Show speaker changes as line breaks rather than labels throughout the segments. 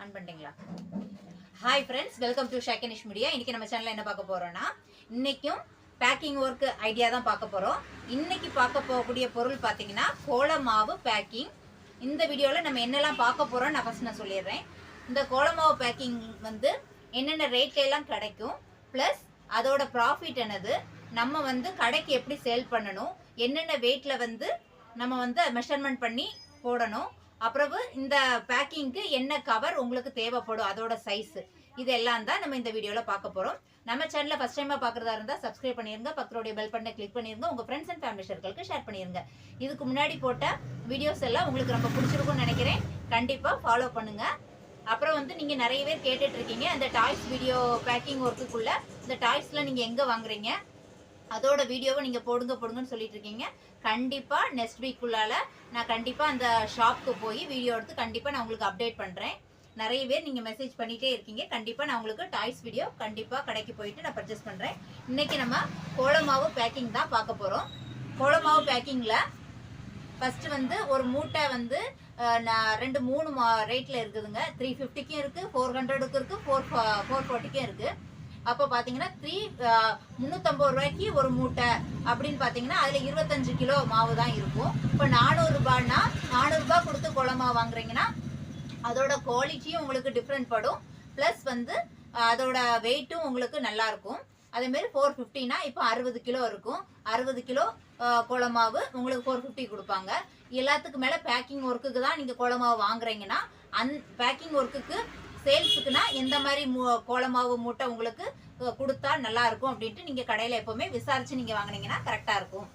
On பண்ணிட்டீங்களா? Hi friends welcome to ஷேக்கனிஷ் media இன்றைக்கி நம்ம சேனலில் என்ன பார்க்க போகிறோன்னா இன்றைக்கும் பேக்கிங் ஒர்க்கு ஐடியா தான் பார்க்க போகிறோம் இன்றைக்கி பார்க்க போகக்கூடிய பொருள் பார்த்தீங்கன்னா கோல மாவு பேக்கிங் இந்த வீடியோவில் நம்ம என்னெல்லாம் பார்க்க போகிறோம் நான் ஃபஸ்ட் நான் சொல்லிடுறேன். இந்த கோல மாவு பேக்கிங் வந்து என்னென்ன ரேட்ல கிடைக்கும் ப்ளஸ் அதோட ப்ராஃபிட் என்னது நம்ம வந்து கடைக்கு எப்படி சேல் பண்ணணும் என்னென்ன வெயிட்டில் வந்து நம்ம வந்து மெஷர்மெண்ட் பண்ணி போடணும் அப்புறவு இந்த பேக்கிங்க்கு என்ன கவர் உங்களுக்கு தேவைப்படும் அதோட சைஸ் இது எல்லாம் தான் நம்ம இந்த வீடியோவில் பார்க்க போகிறோம் நம்ம சேனலில் ஃபஸ்ட் டைமாக பார்க்குறதா இருந்தால் சப்ஸ்கிரைப் பண்ணிருங்க பக்கத்துடைய பெல் பட்டனை கிளிக் பண்ணிருங்க உங்கள் ஃப்ரெண்ட்ஸ் அண்ட் ஃபேமிலி சர்க்கிளுக்கு ஷேர் பண்ணிருங்க. இதுக்கு முன்னாடி போட்ட வீடியோஸ் எல்லாம் உங்களுக்கு ரொம்ப பிடிச்சிருக்கும்னு நினைக்கிறேன். கண்டிப்பாக ஃபாலோ பண்ணுங்கள் அப்புறம் வந்து நீங்கள் நிறைய பேர் கேட்டுட்ருக்கீங்க அந்த டாய்ஸ் வீடியோ பேக்கிங் ஒர்க்குக்குள்ள இந்த டாய்ஸ்லாம் நீங்கள் எங்கே வாங்குறீங்க? அதோட வீடியோவை நீங்கள் போடுங்க போடுங்கன்னு சொல்லிட்டு இருக்கீங்க கண்டிப்பாக நெக்ஸ்ட் வீக்குள்ளால் நான் கண்டிப்பாக அந்த ஷாப்க்கு போய் வீடியோ எடுத்து கண்டிப்பாக நான் உங்களுக்கு அப்டேட் பண்ணுறேன் நிறைய பேர் நீங்கள் மெசேஜ் பண்ணிகிட்டே இருக்கீங்க. கண்டிப்பாக நான் உங்களுக்கு டாய்ஸ் வீடியோ கண்டிப்பாக கடைக்கு போயிட்டு நான் பர்ச்சேஸ் பண்ணுறேன் இன்றைக்கி நம்ம கோலமாவு பேக்கிங் தான் பார்க்க போகிறோம் கோலமாவு பேக்கிங்கில் ஃபஸ்ட்டு வந்து ஒரு மூட்டை வந்து நான் ரெண்டு மூணு மா ரேட்டில் இருக்குதுங்க. த்ரீ ஃபிஃப்டிக்கும் இருக்குது ஃபோர் ஹண்ட்ரடுக்கும் இருக்குது ஃபோர் ஃபோர் ஃபார்ட்டிக்கும் இருக்குது அப்போ பார்த்தீங்கன்னா த்ரீ முந்நூற்றம்பது ரூபாய்க்கு ஒரு மூட்டை அப்படின்னு பார்த்தீங்கன்னா அதில் இருபத்தஞ்சு கிலோ மாவு தான் இருக்கும். இப்போ நானூறுரூபான்னா நானூறுரூபா கொடுத்து குளமாவு வாங்குறீங்கன்னா அதோட குவாலிட்டியும் உங்களுக்கு டிஃப்ரெண்ட் படும். ப்ளஸ் வந்து அதோட வெயிட்டும் உங்களுக்கு நல்லா இருக்கும். அதேமாரி ஃபோர் ஃபிஃப்டினா இப்போ அறுபது கிலோ இருக்கும். அறுபது கிலோ குளமாவு உங்களுக்கு ஃபோர் ஃபிஃப்டி கொடுப்பாங்க. எல்லாத்துக்கு மேலே பேக்கிங் ஒர்க்குக்கு தான் நீங்கள் குளமாவு வாங்குறீங்கன்னா அந் பேக்கிங் ஒர்க்குக்கு சேல்ஸுக்குன்னா எந்த மாதிரி மூ கோலமாவு மூட்டை உங்களுக்கு கொடுத்தா நல்லா இருக்கும் அப்படின்ட்டு நீங்கள் கடையில் எப்போவுமே விசாரித்து நீங்கள் வாங்குனீங்கன்னா கரெக்டாக இருக்கும்.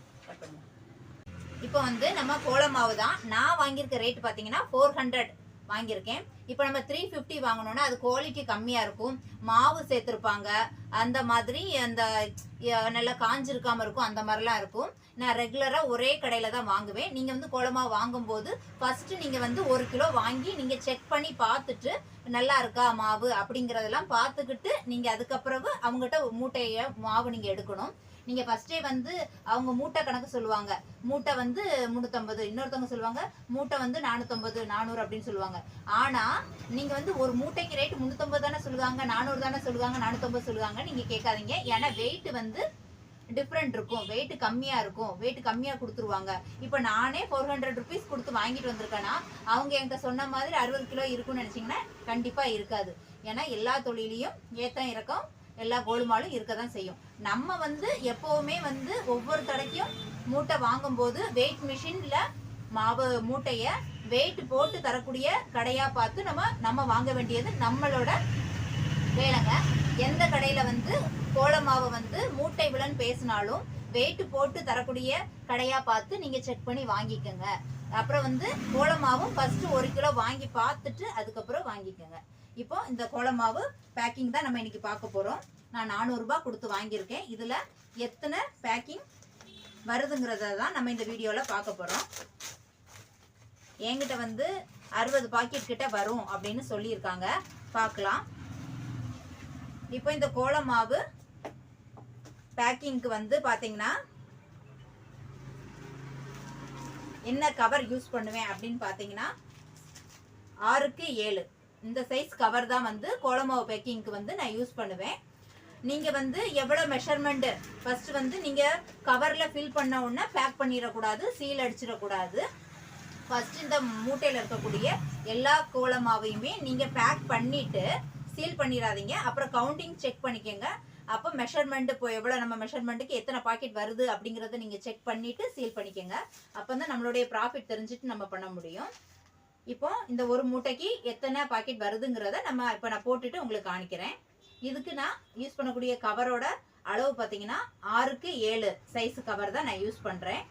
இப்போ வந்து நம்ம கோலமாவு தான். நான் வாங்கியிருக்க ரேட் பார்த்தீங்கன்னா ஃபோர் ஹண்ட்ரட் வாங்கியிருக்கேன். இப்போ நம்ம த்ரீ ஃபிஃப்டி வாங்கினோன்னா அது குவாலிட்டி கம்மியாக இருக்கும். மாவு சேர்த்துருப்பாங்க. அந்த மாதிரி அந்த நல்லா காஞ்சிருக்காமல் இருக்கும். அந்த மாதிரிலாம் இருக்கும். நான் ரெகுலராக ஒரே கடையில் தான் வாங்குவேன். நீங்கள் வந்து குளமாக வாங்கும்போது ஃபஸ்ட்டு நீங்கள் வந்து ஒரு கிலோ வாங்கி நீங்கள் செக் பண்ணி பார்த்துட்டு நல்லா இருக்கா மாவு அப்படிங்கிறதெல்லாம் பார்த்துக்கிட்டு நீங்கள் அதுக்கப்புறம் அவங்ககிட்ட மூட்டையை மாவு நீங்கள் எடுக்கணும். நீங்கள் ஃபஸ்ட்டே வந்து அவங்க மூட்டை கணக்கு சொல்லுவாங்க. மூட்டை வந்து முந்நூற்றம்பது இன்னொருத்தவங்க சொல்லுவாங்க மூட்டை வந்து நானூற்றம்பது நானூறு அப்படின்னு சொல்லுவாங்க. ஆனால் நீங்கள் வந்து ஒரு மூட்டைக்கு ரேட் முந்நூற்றம்பது தானே சொல்லுவாங்க நானூறு தானே சொல்லுவாங்க நானூற்றம்பது சொல்லுவாங்க நீங்கள் கேட்காதீங்க. ஏன்னா வெயிட் வந்து டிஃப்ரெண்ட் இருக்கும். வெயிட் கம்மியாக இருக்கும். வெயிட் கம்மியாக கொடுத்துருவாங்க. இப்போ நானே ஃபோர் ஹண்ட்ரட் ருபீஸ் கொடுத்து வாங்கிட்டு வந்திருக்கேன்னா அவங்க என்கிட்ட சொன்ன மாதிரி அறுபது கிலோ இருக்கும்னு நினச்சிங்கன்னா கண்டிப்பாக இருக்காது. ஏன்னா எல்லா தொழிலையும் ஏற்றம் இறக்கம் எல்லா கோல்மாலும் இருக்க தான் செய்யும். நம்ம வந்து எப்போவுமே வந்து ஒவ்வொரு தடைக்கும் மூட்டை வாங்கும்போது வெயிட் மிஷினில் மாவு மூட்டையை வெயிட் போட்டு தரக்கூடிய கடையாக பார்த்து நம்ம நம்ம வாங்க வேண்டியது நம்மளோட வேலைங்க. எந்த கடையில் வந்து கோலமாவை வந்து மூட்டை விலன்னு பேசினாலும் வெயிட் போட்டு தரக்கூடிய கடையாக பார்த்து நீங்கள் செக் பண்ணி வாங்கிக்கோங்க. அப்புறம் வந்து கோலமாவும் ஃபஸ்ட்டு ஒரு கிலோ வாங்கி பார்த்துட்டு அதுக்கப்புறம் வாங்கிக்கோங்க. இப்போ இந்த கோலமாவு பேக்கிங் தான் நம்ம இன்னைக்கு பார்க்க போகிறோம் நான் நானூறுரூபா கொடுத்து வாங்கியிருக்கேன். இதில் எத்தனை பேக்கிங் வருதுங்கிறத தான் நம்ம இந்த வீடியோவில் பார்க்க போகிறோம் என்கிட்ட வந்து அறுபது பாக்கெட் கிட்ட வரும் அப்படின்னு சொல்லியிருக்காங்க. பார்க்கலாம். இப்போ இந்த கோல மாவு பேக்கிங்க்கு வந்து பார்த்தீங்கன்னா என்ன கவர் யூஸ் பண்ணுவேன் அப்படின்னு பார்த்தீங்கன்னா ஆறுக்கு ஏழு. இந்த சைஸ் கவர் தான் வந்து கோலமாவு பேக்கிங்க்கு வந்து நான் யூஸ் பண்ணுவேன். நீங்கள் வந்து எவ்வளோ மெஷர்மெண்ட்டு ஃபஸ்ட்டு வந்து நீங்கள் கவரில் ஃபில் பண்ண உடனே பேக் பண்ணிடக்கூடாது சீல் அடிச்சிடக்கூடாது. ஃபஸ்ட்டு இந்த மூட்டையில் இருக்கக்கூடிய எல்லா கோலமாவையுமே நீங்கள் பேக் பண்ணிவிட்டு சீல் பண்ணிடாதீங்க. அப்புறம் கவுண்டிங் செக் பண்ணிக்கோங்க. அப்போ மெஷர்மெண்ட் இப்போ எவ்வளோ நம்ம மெஷர்மெண்ட்டுக்கு எத்தனை பாக்கெட் வருது அப்படிங்கிறத நீங்கள் செக் பண்ணிவிட்டு சீல் பண்ணிக்கோங்க. அப்போ தான் நம்மளுடைய ப்ராஃபிட் தெரிஞ்சுட்டு நம்ம பண்ண முடியும். இப்போ இந்த ஒரு மூட்டைக்கு எத்தனை பாக்கெட் வருதுங்கிறத நம்ம இப்போ நான் போட்டுட்டு உங்களுக்கு காணிக்கிறேன் இதுக்கு நான் யூஸ் பண்ணக்கூடிய கவரோட அளவு பார்த்தீங்கன்னா ஆறுக்கு ஏழு சைஸ் கவர் தான் நான் யூஸ் பண்ணுறேன்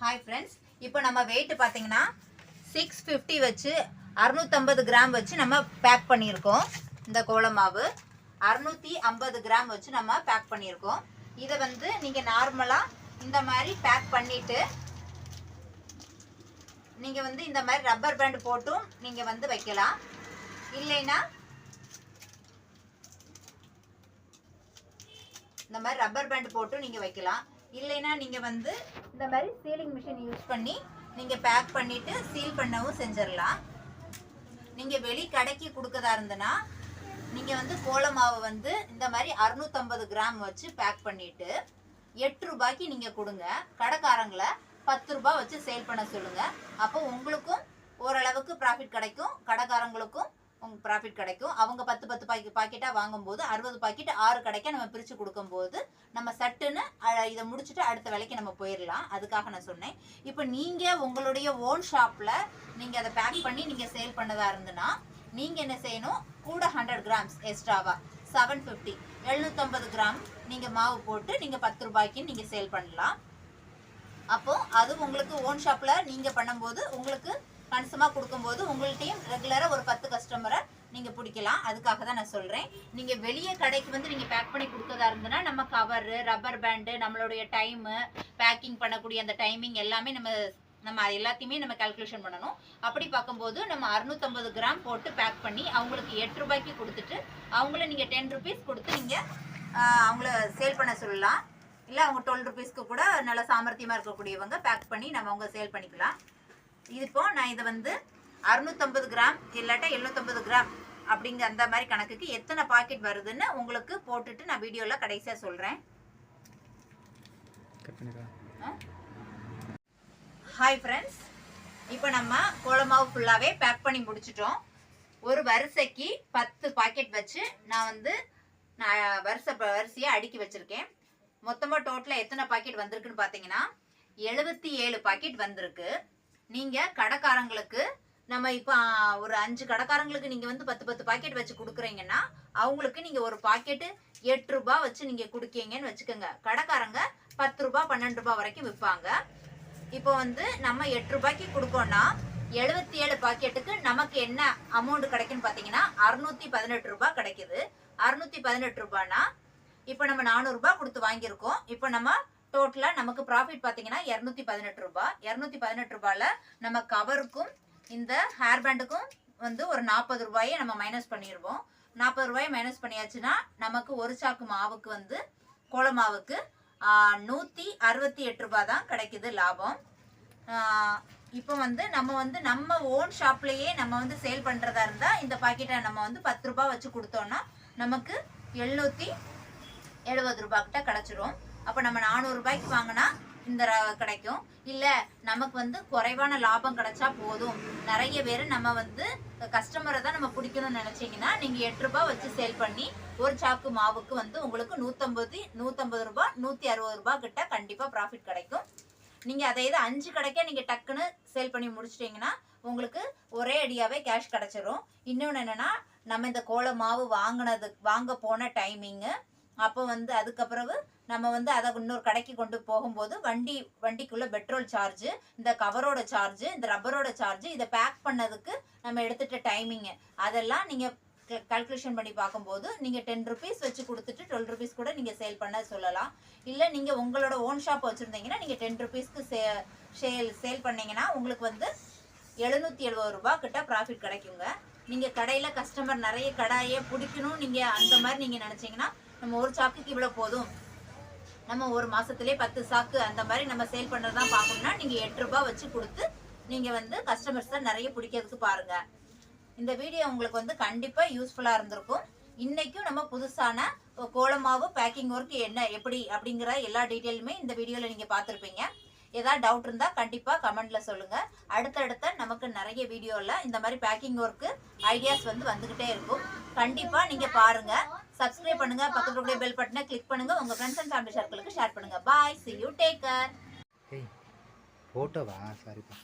ஹாய் ஃப்ரெண்ட்ஸ் இப்போ நம்ம வெயிட் பார்த்தீங்கன்னா சிக்ஸ் ஃபிஃப்டி வச்சு அறுநூத்தம்பது கிராம் வச்சு நம்ம பேக் பண்ணியிருக்கோம். இந்த கோல மாவு. அறுநூத்தி ஐம்பது கிராம் வச்சு நம்ம பேக் பண்ணியிருக்கோம். இதை வந்து நீங்கள் நார்மலாக இந்த மாதிரி பேக் பண்ணிவிட்டு நீங்கள் வந்து இந்த மாதிரி ரப்பர் பேண்ட் போட்டும் நீங்கள் வந்து வைக்கலாம். இல்லைன்னா இந்த மாதிரி ரப்பர் பேண்ட் போட்டும் நீங்கள் வைக்கலாம். இல்லைன்னா நீங்கள் வந்து இந்த மாதிரி சீலிங் மிஷின் யூஸ் பண்ணி நீங்கள் பேக் பண்ணிவிட்டு சீல் பண்ணவும் செஞ்சிடலாம். நீங்கள் வெளி கடைக்கு கொடுக்கதா இருந்தனா நீங்கள் வந்து கோல மாவு வந்து இந்த மாதிரி அறுநூத்தம்பது கிராம் வச்சு பேக் பண்ணிவிட்டு எட்டு ரூபாய்க்கு நீங்கள் கொடுங்க. கடைக்காரங்களை பத்து ரூபாய் வச்சு சேல் பண்ண சொல்லுங்கள் அப்போ உங்களுக்கும் ஓரளவுக்கு ப்ராஃபிட் கிடைக்கும். கடைக்காரங்களுக்கும் உங்களுக்கு ப்ராஃபிட் கிடைக்கும். அவங்க பத்து பத்து பாக்கெட் பாக்கெட்டாக வாங்கும்போது அறுபது பாக்கெட் ஆறு கடைக்கா நம்ம பிரித்து கொடுக்கும்போது நம்ம சட்டுன்னு இதை முடிச்சுட்டு அடுத்த வேலைக்கு நம்ம போயிடலாம் அதுக்காக நான் சொன்னேன். இப்போ நீங்கள் உங்களுடைய ஓன் ஷாப்பில் நீங்கள் அதை பேக் பண்ணி நீங்கள் சேல் பண்ணதாக இருந்துன்னா நீங்கள் என்ன செய்யணும்? கூட ஹண்ட்ரட் கிராம்ஸ் எக்ஸ்ட்ராவாக செவன் ஃபிஃப்டி எழுநூத்தம்பது கிராம் நீங்கள் மாவு போட்டு நீங்கள் பத்து ரூபாய்க்கு நீங்கள் சேல் பண்ணலாம். அப்போது அது உங்களுக்கு ஓன் ஷாப்பில் நீங்கள் பண்ணும்போது உங்களுக்கு கன்சமா கொடுக்கும்போது உங்கள்கிட்டையும் ரெகுலராக ஒரு பத்து கஸ்டமரை நீங்கள் பிடிக்கலாம். அதுக்காக தான் நான் சொல்கிறேன் நீங்கள் வெளியே கடைக்கு வந்து நீங்கள் பேக் பண்ணி கொடுக்கறதா இருந்ததுன்னா நம்ம கவரு ரப்பர் பேண்டு நம்மளுடைய டைமு பேக்கிங் பண்ணக்கூடிய அந்த டைமிங் எல்லாமே நம்ம நம்ம அது எல்லாத்தையுமே நம்ம கால்குலேஷன் பண்ணணும். அப்படி பார்க்கும்போது நம்ம அறுநூத்தம்பது கிராம் போட்டு பேக் பண்ணி அவங்களுக்கு எட்டு ரூபாய்க்கு கொடுத்துட்டு அவங்கள நீங்கள் டென் ருபீஸ் கொடுத்து நீங்கள் அவங்கள சேல் பண்ண சொல்லலாம். இல்லை அவங்க டுவெல் ருபீஸ்க்கு கூட நல்ல சாமர்த்தியமாக இருக்கக்கூடியவங்க பேக் பண்ணி நம்ம அவங்க சேல் பண்ணிக்கலாம். இப்போ நான் இதை வந்து அறுநூத்தம்பது கிராம் இல்லாட்டா எழுநூத்தம்பது கிராம் அப்படிங்கிற அந்த மாதிரி கணக்குக்கு எத்தனை பாக்கெட் வருதுன்னு உங்களுக்கு போட்டுட்டு நான் வீடியோவில் கடைசியாக சொல்கிறேன் ஹாய் ஃப்ரெண்ட்ஸ் இப்போ நம்ம கோலமாவு ஃபுல்லாகவே பேக் பண்ணி முடிச்சிட்டோம். ஒரு வரிசைக்கு பத்து பாக்கெட் வச்சு நான் வந்து நான் வரிசை வரிசையாக அடுக்கி வச்சுருக்கேன். மொத்தமாக டோட்டலாக எத்தனை பாக்கெட் வந்திருக்குன்னு பார்த்தீங்கன்னா எழுபத்தி ஏழு பாக்கெட் வந்திருக்கு. நீங்கள் கடைக்காரங்களுக்கு நம்ம இப்போ ஒரு அஞ்சு கடைக்காரங்களுக்கு நீங்கள் வந்து பத்து பத்து பாக்கெட் வச்சு கொடுக்குறீங்கன்னா அவங்களுக்கு நீங்கள் ஒரு பாக்கெட்டு எட்டு ரூபாய் வச்சு நீங்கள் கொடுக்கீங்கன்னு வச்சுக்கோங்க. கடைக்காரங்க பத்து ரூபா பன்னெண்டு ரூபா வரைக்கும் விற்பாங்க இப்போ வந்து நம்ம எட்டு ரூபாய்க்கு கொடுக்கோன்னா எழுபத்தி ஏழு பாக்கெட்டுக்கு நமக்கு என்ன அமௌண்ட் கிடைக்குன்னு பார்த்தீங்கன்னா அறுநூத்தி பதினெட்டு ரூபாய் கிடைக்குது. அறுநூத்தி பதினெட்டு ரூபாய்னா இப்போ நம்ம நானூறுரூபா கொடுத்து வாங்கியிருக்கோம். இப்போ நம்ம டோட்டலாக நமக்கு ப்ராஃபிட் பார்த்தீங்கன்னா இரநூத்தி பதினெட்டு ரூபாய் இரநூத்தி பதினெட்டு ரூபாயில் நம்ம கவருக்கும் இந்த ஹேர் பேண்டுக்கும் வந்து ஒரு நாற்பது ரூபாயை நம்ம மைனஸ் பண்ணிடுவோம் நாற்பது ரூபாயை மைனஸ் பண்ணியாச்சுன்னா நமக்கு ஒரு சாக்கு மாவுக்கு வந்து கோல மாவுக்கு நூற்றி அறுபத்தி எட்டு ரூபாய் தான் கிடைக்குது லாபம். இப்போ வந்து நம்ம வந்து நம்ம ஓன் ஷாப்லேயே நம்ம வந்து சேல் பண்ணுறதா இருந்தால் இந்த பாக்கெட்டை நம்ம வந்து பத்து ரூபாய் வச்சு கொடுத்தோம்னா நமக்கு எழுநூற்றி எழுபது ரூபாய் கிடச்சிரும் கிடைச்சிரும். அப்போ நம்ம நானூறு ரூபாய்க்கு வாங்கினா இந்த கிடைக்கும். இல்லை நமக்கு வந்து குறைவான லாபம் கிடைச்சா போதும். நிறைய பேர் நம்ம வந்து கஸ்டமரை தான் நம்ம பிடிக்கணும்னு நினச்சிங்கன்னா நீங்கள் எட்டு ரூபாய் வச்சு சேல் பண்ணி ஒரு சாக்கு மாவுக்கு வந்து உங்களுக்கு நூற்றம்பது நூற்றம்பது ரூபாய் நூற்றி அறுபது ரூபா கிட்ட கண்டிப்பாக ப்ராஃபிட் கிடைக்கும். நீங்கள் அதை இது அஞ்சு கடைக்கே நீங்கள் டக்குன்னு சேல் பண்ணி முடிச்சிட்டிங்கன்னா உங்களுக்கு ஒரே அடியாகவே கேஷ் கிடச்சிரும். இன்னொன்று என்னன்னா நம்ம இந்த கோல மாவு வாங்கினது வாங்க போன டைமிங்கு அப்போ வந்து அதுக்கப்புறவு நம்ம வந்து அதை இன்னொரு கடைக்கு கொண்டு போகும்போது வண்டி வண்டிக்குள்ள பெட்ரோல் சார்ஜு இந்த கவரோட சார்ஜு இந்த ரப்பரோட சார்ஜு இதை பேக் பண்ணதுக்கு நம்ம எடுத்துட்ட டைமிங்கு அதெல்லாம் நீங்கள் கால்குலேஷன் பண்ணி பார்க்கும்போது நீங்கள் டென் ருபீஸ் வச்சு கொடுத்துட்டு டுவெல் ருபீஸ் கூட நீங்கள் சேல் பண்ண சொல்லலாம். இல்லை நீங்கள் உங்களோட ஓன் ஷாப் வச்சுருந்தீங்கன்னா நீங்கள் டென் ருபீஸ்க்கு சேல் சேல் பண்ணீங்கன்னா உங்களுக்கு வந்து எழுநூற்றி எழுபது ரூபா கிட்ட ப்ராஃபிட் கிடைக்குங்க. நீங்கள் கடையில் கஸ்டமர் நிறைய கடாயே பிடிக்கணும் நீங்கள் அந்த மாதிரி நீங்கள் நினச்சிங்கன்னா நம்ம ஒரு சாக்குக்கு இவ்வளோ போதும். நம்ம ஒரு மாசத்திலே பத்து சாக்கு அந்த மாதிரி நம்ம சேல் பண்ணதான் பார்க்கணும்னா நீங்க எட்டு ரூபாய் வச்சு கொடுத்து நீங்க வந்து கஸ்டமர்ஸ் தான் நிறைய பிடிக்கிறதுக்கு பாருங்க. இந்த வீடியோ உங்களுக்கு வந்து கண்டிப்பா யூஸ்ஃபுல்லா இருந்திருக்கும். இன்னைக்கும் நம்ம புதுசான கோலமாவு பேக்கிங் ஒர்க் என்ன எப்படி அப்படிங்கிற எல்லா டீட்டெயிலுமே இந்த வீடியோவில் நீங்கள் பார்த்துருப்பீங்க. ஏதாவது டவுட் இருந்தால் கண்டிப்பாக கமெண்டில் சொல்லுங்கள் அடுத்தடுத்த நமக்கு நிறைய வீடியோவில் இந்த மாதிரி பேக்கிங் ஒர்க்கு ஐடியாஸ் வந்து வந்துக்கிட்டே இருக்கும். கண்டிப்பாக நீங்கள் பாருங்கள் சப்ஸ்கிரைப் பண்ணுங்க பக்கத்துல கூட பெல் பட்டனை கிளிக் பண்ணுங்க. உங்க ஃப்ரெண்ட்ஸ் அண்ட் ஃபேமிலி சர்க்கிளுக்கு ஷேர் பண்ணுங்க. Bye see you take care
ஏய் சாரிப்பா